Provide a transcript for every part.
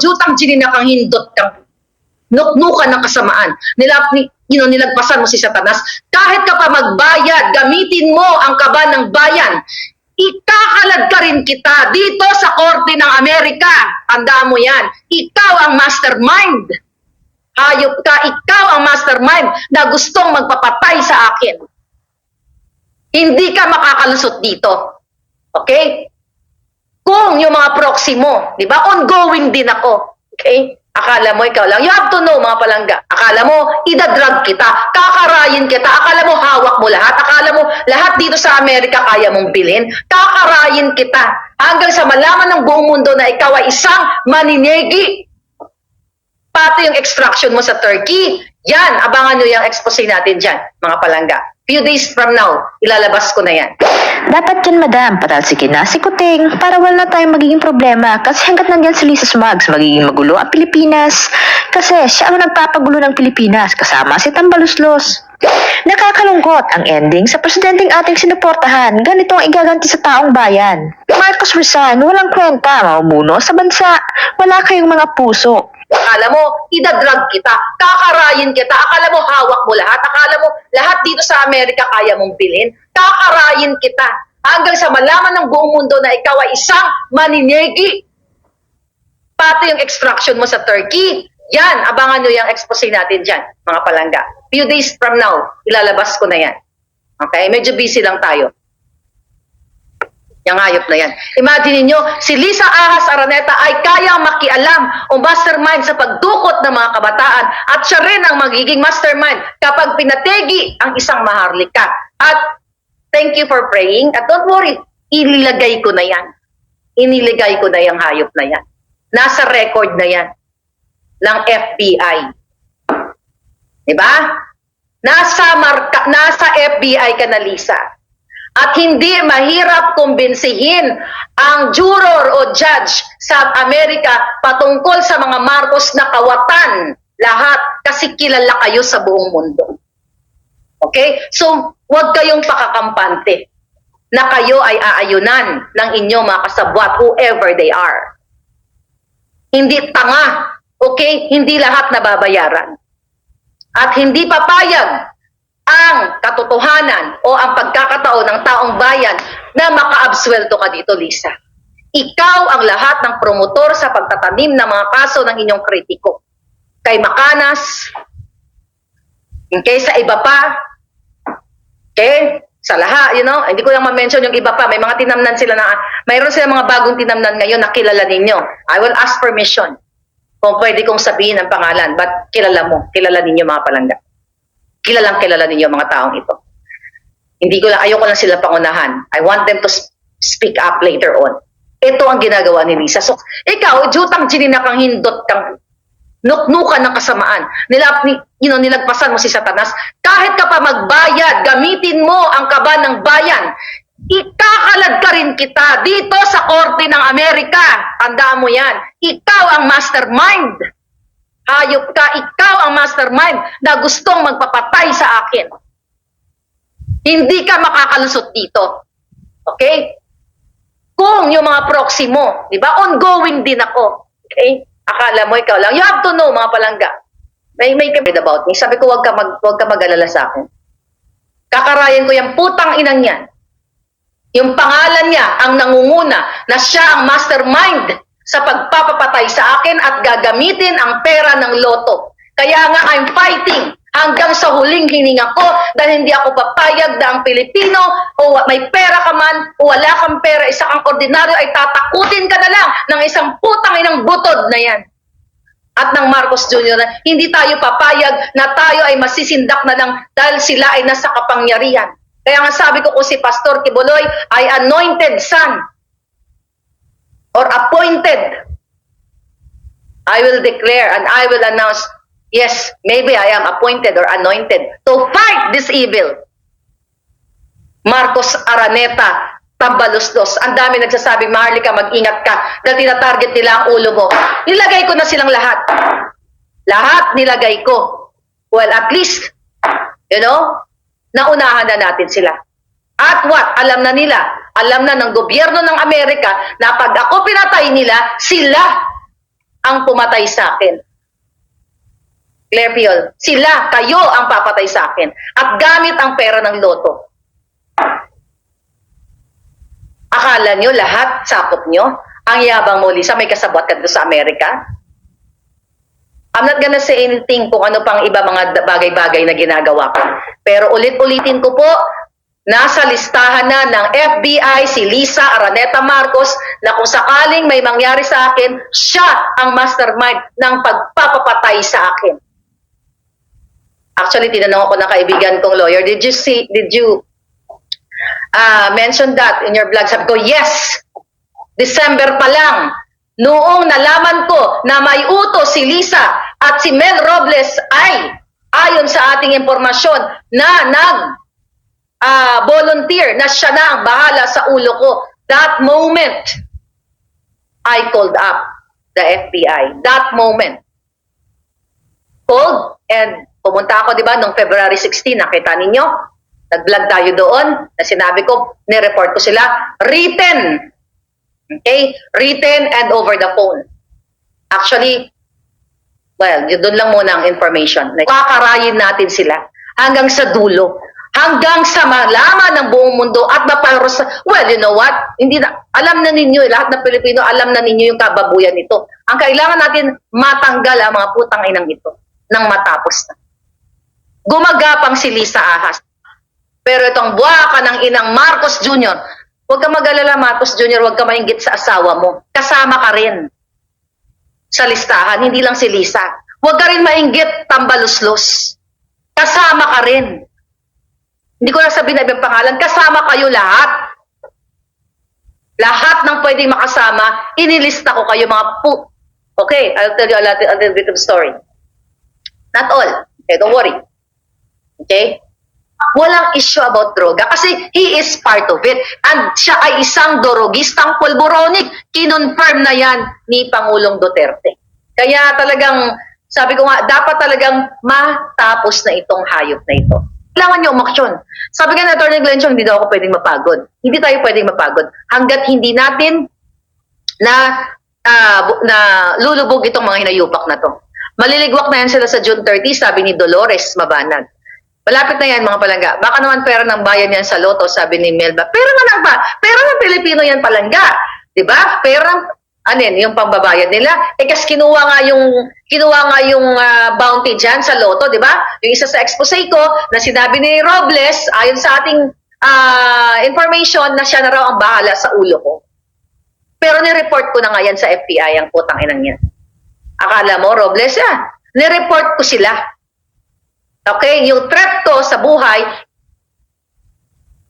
jutang ginina kang hindot kang nuknukan ng kasamaan. Nilap, ni, you know, nilagpasan mo si Satanas. Kahit ka pa magbayad, gamitin mo ang kaba ng bayan. Ikakalad ka rin kita dito sa Korte ng Amerika. Tandaan mo yan. Ikaw ang mastermind. Hayop ka, ikaw ang mastermind na gustong magpapatay sa akin. Hindi ka makakalusot dito. Okay? Kung yung mga proxy mo, di ba, ongoing din ako. Okay? Akala mo ikaw lang. You have to know, mga palangga. Akala mo, idadrag kita. Kakarayin kita. Akala mo, hawak mo lahat. Akala mo, lahat dito sa Amerika kaya mong bilhin. Kakarayin kita. Hanggang sa malaman ng buong mundo na ikaw ay isang maninegi. Pati yung extraction mo sa Turkey. Yan, abangan nyo yung expose natin dyan, mga palangga. Few days from now, ilalabas ko na yan. Dapat yan, madam, patalsikin na si Kuting para wala na tayong magiging problema kasi hanggat nandyan si Lisa Smugs, magiging magulo ang Pilipinas. Kasi siya ang nagpapagulo ng Pilipinas kasama si Tambaluslos. Nakakalungkot ang ending sa presidenteng ating sinuportahan. Ganito ang igaganti sa taong bayan. Marcos resign, walang kwenta, mamumuno sa bansa. Wala kayong mga puso. Akala mo, idadrag kita, kakarayin kita, akala mo hawak mo lahat, akala mo lahat dito sa Amerika kaya mong bilhin, kakarayin kita. Hanggang sa malaman ng buong mundo na ikaw ay isang maninegi. Pati yung extraction mo sa Turkey, yan, abangan nyo yung expose natin dyan, mga palangga. Few days from now, ilalabas ko na yan. Okay? Medyo busy lang tayo. Yung hayop na yan. Imagine niyo si Lisa Ahas Araneta ay kayang makialam o mastermind sa pagdukot ng mga kabataan at siya rin ang magiging mastermind kapag pinategi ang isang maharlika. At thank you for praying at don't worry, ililagay ko na yan. Iniligay ko na yung hayop na yan. Nasa record na yan ng FBI. Di ba? Nasa, marka, nasa FBI ka na, Lisa. At hindi mahirap kumbinsihin ang juror o judge sa Amerika patungkol sa mga Marcos na kawatan lahat kasi kilala kayo sa buong mundo. Okay? So, huwag kayong pakakampante na kayo ay aayunan ng inyong mga kasabwat, whoever they are. Hindi tanga. Okay? Hindi lahat nababayaran. At hindi papayag ang katotohanan o ang pagkakataon ng taong bayan na makaabsweldo ka dito, Lisa. Ikaw ang lahat ng promotor sa pagtatanim ng mga kaso ng inyong kritiko. Kay Makanas, okay, sa iba pa, okay, sa lahat, you know, hindi ko lang ma-mention yung iba pa, may mga tinamnan sila na, mayroon sila mga bagong tinamnan ngayon na kilala ninyo. I will ask permission kung pwede kong sabihin ang pangalan, but kilala mo, kilala ninyo mga palangga kilalang kilala ninyo ang mga taong ito. Hindi ko lang, ayoko lang sila pangunahan. I want them to sp- speak up later on. Ito ang ginagawa ni Lisa. So, ikaw, jutang ginina kang hindot kang nuknukan ng kasamaan. Nilap, ni, you know, nilagpasan mo si Satanas. Kahit ka pa magbayad, gamitin mo ang kaba ng bayan. Ikakalad ka rin kita dito sa Korte ng Amerika. Tandaan mo yan. Ikaw ang mastermind. Hayop ka, ikaw ang mastermind na gustong magpapatay sa akin. Hindi ka makakalusot dito. Okay? Kung yung mga proxy mo, di ba, ongoing din ako. Okay? Akala mo ikaw lang. You have to know, mga palangga. May, may kabit about me. Sabi ko, wag ka, mag, wag ka mag-alala sa akin. Kakarayan ko yung putang inang yan. Yung pangalan niya ang nangunguna na siya ang mastermind sa pagpapapatay sa akin at gagamitin ang pera ng loto. Kaya nga I'm fighting hanggang sa huling hininga ko dahil hindi ako papayag na ang Pilipino o may pera ka man o wala kang pera, isa kang ordinaryo ay tatakutin ka na lang ng isang putang inang butod na yan. At ng Marcos Jr. na hindi tayo papayag na tayo ay masisindak na lang dahil sila ay nasa kapangyarihan. Kaya nga sabi ko kung si Pastor Kibuloy ay anointed son or appointed, I will declare and I will announce, yes, maybe I am appointed or anointed to fight this evil. Marcos Araneta, Tambalusdos. Ang dami nagsasabing, Maharlika, mag-ingat ka dahil tinatarget nila ang ulo mo. Nilagay ko na silang lahat. Lahat nilagay ko. Well, at least, you know, naunahan na natin sila. At what? Alam na nila. Alam na ng gobyerno ng Amerika na pag ako pinatay nila, sila ang pumatay sa akin. Claire Piol, sila, kayo ang papatay sa akin. At gamit ang pera ng loto. Akala nyo lahat, sakop nyo, ang yabang mo, Lisa, may kasabot ka sa Amerika? I'm not gonna say anything kung ano pang iba mga bagay-bagay na ginagawa ko. Pero ulit-ulitin ko po, nasa listahan na ng FBI si Lisa Araneta Marcos na kung sakaling may mangyari sa akin, siya ang mastermind ng pagpapapatay sa akin. Actually, tinanong ako ng kaibigan kong lawyer, did you see, did you uh, mention that in your blog? Sabi ko, yes! December pa lang, noong nalaman ko na may utos si Lisa at si Mel Robles ay, ayon sa ating impormasyon, na nag ah, volunteer na siya na ang bahala sa ulo ko. That moment, I called up the FBI. That moment. Called and pumunta ako, di ba, noong February 16, nakita ninyo? Nag-vlog tayo doon na sinabi ko, nireport ko sila, written. Okay? Written and over the phone. Actually, well, doon lang muna ang information. Kakarayin natin sila hanggang sa dulo. Hanggang sa malaman ng buong mundo at maparos well, you know what? Hindi na, alam na ninyo, lahat ng Pilipino, alam na ninyo yung kababuyan nito. Ang kailangan natin matanggal ang mga putang inang ito nang matapos na. Gumagapang si Lisa Ahas. Pero itong buwaka ng inang Marcos Jr., huwag ka mag-alala Marcos Jr., huwag ka mainggit sa asawa mo. Kasama ka rin sa listahan, hindi lang si Lisa. Huwag ka rin mainggit tambaluslos. Kasama ka rin. Hindi ko na sabihin na pangalan, kasama kayo lahat. Lahat ng pwedeng makasama, inilista ko kayo mga pu... Okay, I'll tell you a, lot, a little bit of story. Not all. Okay, don't worry. Okay? Walang issue about droga kasi he is part of it. And siya ay isang dorogistang pulboronic. Kinonfirm na yan ni Pangulong Duterte. Kaya talagang, sabi ko nga, dapat talagang matapos na itong hayop na ito. Kailangan niyo umaksyon. Sabi nga na Atty. Glenn Chong, hindi daw ako pwedeng mapagod. Hindi tayo pwedeng mapagod. Hanggat hindi natin na bu- na lulubog itong mga hinayupak na to. Maliligwak na yan sila sa June 30, sabi ni Dolores Mabanag. Malapit na yan mga palangga. Baka naman pera ng bayan yan sa loto, sabi ni Melba. Pera nga ng ba? Pera ng Pilipino yan palangga. 'Di ba? Pera ano yung pambabayad nila. Eh kasi kinuha nga yung kinuha nga yung ah, bounty diyan sa loto, 'di ba? Yung isa sa expose ko na sinabi ni Robles ayon sa ating ah, information na siya na raw ang bahala sa ulo ko. Pero ni-report ko na nga yan sa FBI ang putang inang yan. Akala mo, Robles, ah, ni-report ko sila. Okay, yung threat ko sa buhay,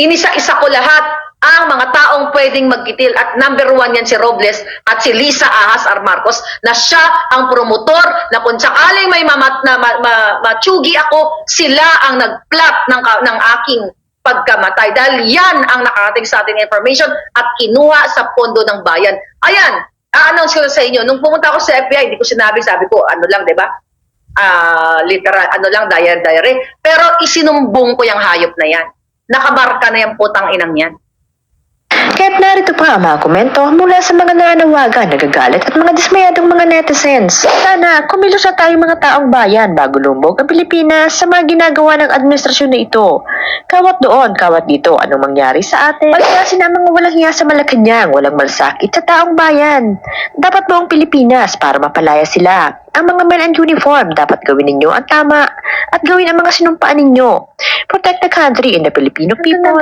inisa-isa ko lahat ang mga taong pwedeng magkitil at number one yan si Robles at si Lisa Ahas Armarcos na siya ang promotor na kung sakaling may mamat na ma, ma, matsugi ako, sila ang nag-plot ng, ng aking pagkamatay dahil yan ang nakarating sa ating information at kinuha sa pondo ng bayan. Ayan, a-announce ko na sa inyo. Nung pumunta ako sa FBI, hindi ko sinabi, sabi ko, ano lang, di ba? ah literal, ano lang, diary, diary. Pero isinumbong ko yung hayop na yan. Nakabarka na yung putang inang yan. Narito pa ang mga komento mula sa mga nananawagan, nagagalit at mga dismayadong mga netizens. Sana kumilos na tayo mga taong bayan bago lumog ang Pilipinas sa mga ginagawa ng administrasyon na ito. Kawat doon, kawat dito, anong mangyari sa atin? Pagkasin ang mga walang hiya sa Malacanang, walang malsakit sa taong bayan. Dapat buong Pilipinas para mapalaya sila. Ang mga men and uniform, dapat gawin ninyo ang tama at gawin ang mga sinumpaan ninyo. Protect the country and the Filipino people.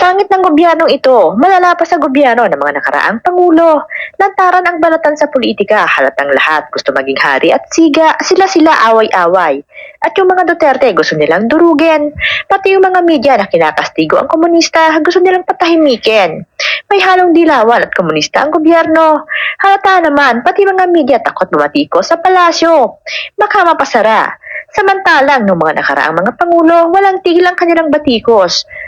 Pangit ng gobyernong ito, malala pa sa gobyerno ng mga nakaraang pangulo. Lantaran ang balatan sa politika, halatang lahat gusto maging hari at siga, sila-sila away-away. At yung mga Duterte gusto nilang durugin. Pati yung mga media na kinakastigo ang komunista, gusto nilang patahimikin. May halong dilawan at komunista ang gobyerno. Halata naman, pati mga media takot bumatiko sa palasyo. Baka mapasara. Samantalang, nung mga nakaraang mga pangulo, walang tigil ang kanilang batikos.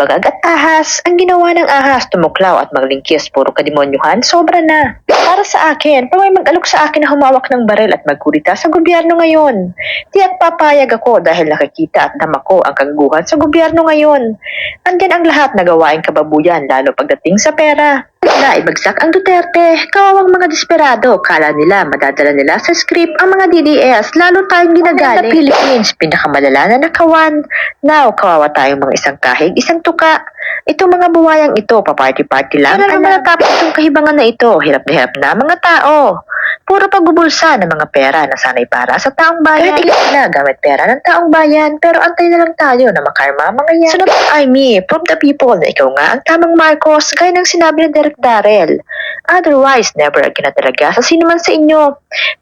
Bagag at ahas, ang ginawa ng ahas, tumuklaw at maglingkis, puro kademonyuhan, sobra na. Para sa akin, pa may mag-alok sa akin na humawak ng baril at magkurita sa gobyerno ngayon. Tiyak papayag ako dahil nakikita at nama ko ang kaguguhan sa gobyerno ngayon. Andyan ang lahat na gawaing kababuyan, lalo pagdating sa pera. Na ibagsak ang Duterte, kawawang mga desperado, kala nila madadala nila sa script ang mga DDS, lalo tayong ginagali. Sa Philippines, pinakamalala na nakawan. Now, kawawa tayong mga isang kahig, isang tuka. Itong mga buwayang ito, paparty-party lang. Kailan naman natapos itong kahibangan na ito? Hirap na hirap na mga tao. Puro pagbubulsa ng mga pera na sanay para sa taong bayan. Kahit sila gamit pera ng taong bayan, pero antay na lang tayo na makarma mga yan. Sunod ang I me, prove the people na ikaw nga ang tamang Marcos, gaya ng sinabi ni Derek Darrell. Otherwise, never again na talaga sa sino man sa inyo.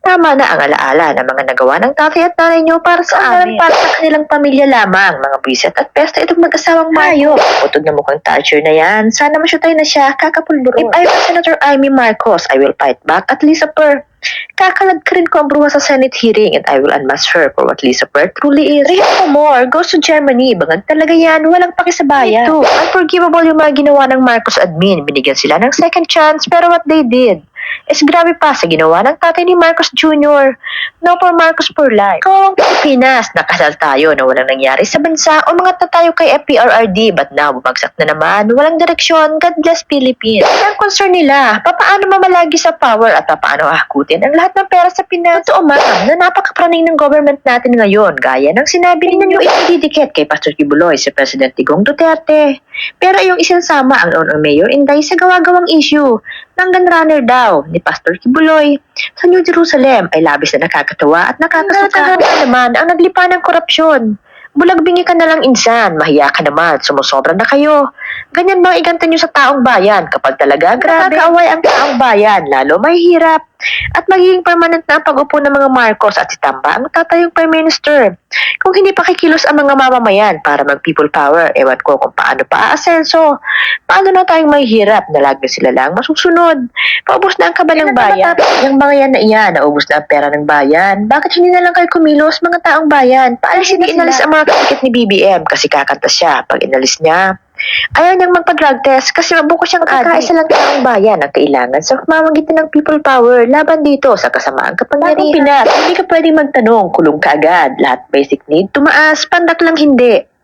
Tama na ang alaala ng mga nagawa ng tatay at nanay nyo para sa amin. Para sa kanilang pamilya lamang, mga bisit at pesta itong mag-asawang mayo. Utog na mukhang torture na yan. Sana masyutay na siya, kakapulburo. If I were Senator Amy Marcos, I will fight back at Lisa Per. Kakalad ka rin ko ang bruha sa Senate hearing and I will unmask her for what Lisa Per truly is. Rehab more, goes to Germany. Bangag talaga yan, walang pakisabayan. Ito, unforgivable yung mga ginawa ng Marcos admin. Binigyan sila ng second chance pero what they did is grabe pa sa ginawa ng tatay ni Marcos Jr. No for Marcos for life. Kawang Pilipinas, nakasal tayo na walang nangyari sa bansa o mga tayo kay FPRRD but now bumagsak na naman, walang direksyon, God bless Philippines. Ang concern nila, papaano mamalagi sa power at papaano hakutin ang lahat ng pera sa Pinas. Totoo ma'am, na napakapraning ng government natin ngayon, gaya ng sinabi ninyo itididikit kay Pastor Kibuloy si President Digong Duterte. Pero yung isinsama ang noon Mayor Inday sa gawa-gawang issue ng gunrunner daw ni Pastor Kibuloy sa New Jerusalem ay labis na nakakatawa at nakakasuka. na naman ang naglipa ng korupsyon. Bulagbingi ka na lang insan, mahiya ka naman, sumusobra na kayo. Ganyan bang iganta nyo sa taong bayan kapag talaga grabe nakakaaway ang taong bayan, lalo mahihirap. At magiging permanent na ang pag-upo ng mga Marcos at si Tamba ang tatayong Prime Minister. Kung hindi pa kikilos ang mga mamamayan para mag-people power, ewan ko kung paano pa aasenso. Paano na tayong mahihirap na lagi sila lang masusunod? Paubos na ang kaba ng bayan. Yung mga yan na iyan, naubos na ang pera ng bayan. Bakit hindi na lang kayo kumilos mga taong bayan? Paalisin na inalis ang mga katikit ni BBM kasi kakanta siya pag inalis niya. Ayaw niyang magpa-drug test kasi mabuko siyang addict. lang taong bayan ang kailangan sa pamamagitan ng people power laban dito sa kasamaang kapangyarihan. Pinas, hindi ka pwedeng magtanong, kulong ka agad. Lahat basic need, tumaas, pandak lang hindi.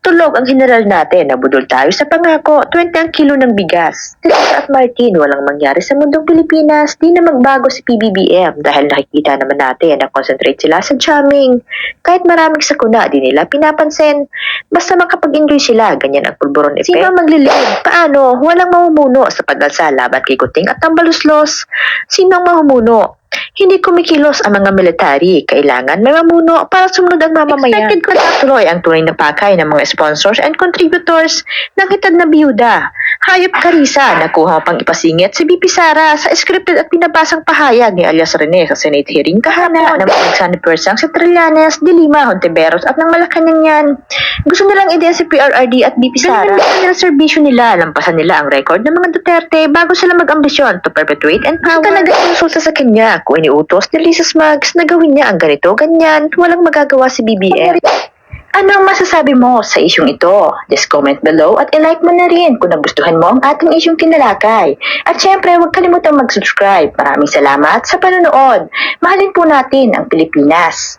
Tulog ang general natin, nabudol tayo sa pangako, 20 ang kilo ng bigas. Tita at Martin, walang mangyari sa mundong Pilipinas, di na magbago si PBBM dahil nakikita naman natin na concentrate sila sa jamming. Kahit maraming sakuna, di nila pinapansin. Basta makapag-enjoy sila, ganyan ang pulburon effect. Sino maglilid? Paano? Walang mamumuno sa pag-alsa laban kay Kuting at Tambaluslos. Sino ang mamumuno? Hindi kumikilos ang mga military. Kailangan may mamuno para sumunod ang mamamayan. Expected ko tuloy ang tunay na pakay ng mga sponsors and contributors ng hitad na biyuda. Hayop Karisa, nakuha pang ipasingit si BP Sara sa scripted at pinabasang pahayag ni alias Rene sa Senate hearing kahapon na mga persang si Trillanes, Dilima, Hontiveros at ng Malacanang yan. Gusto nilang ideya si PRRD at BP Sara. Ganyan nila serbisyo nila, lampasan nila ang record ng mga Duterte bago sila mag-ambisyon to perpetuate and power. Ito talaga insulta sa kanya kung iniutos ni Lisa Smugs na gawin niya ang ganito, ganyan, walang magagawa si BBM. Ano ang masasabi mo sa isyong ito? Just comment below at i-like mo na rin kung nagustuhan mo ang ating isyong tinalakay. At syempre, huwag kalimutang mag-subscribe. Maraming salamat sa panonood. Mahalin po natin ang Pilipinas.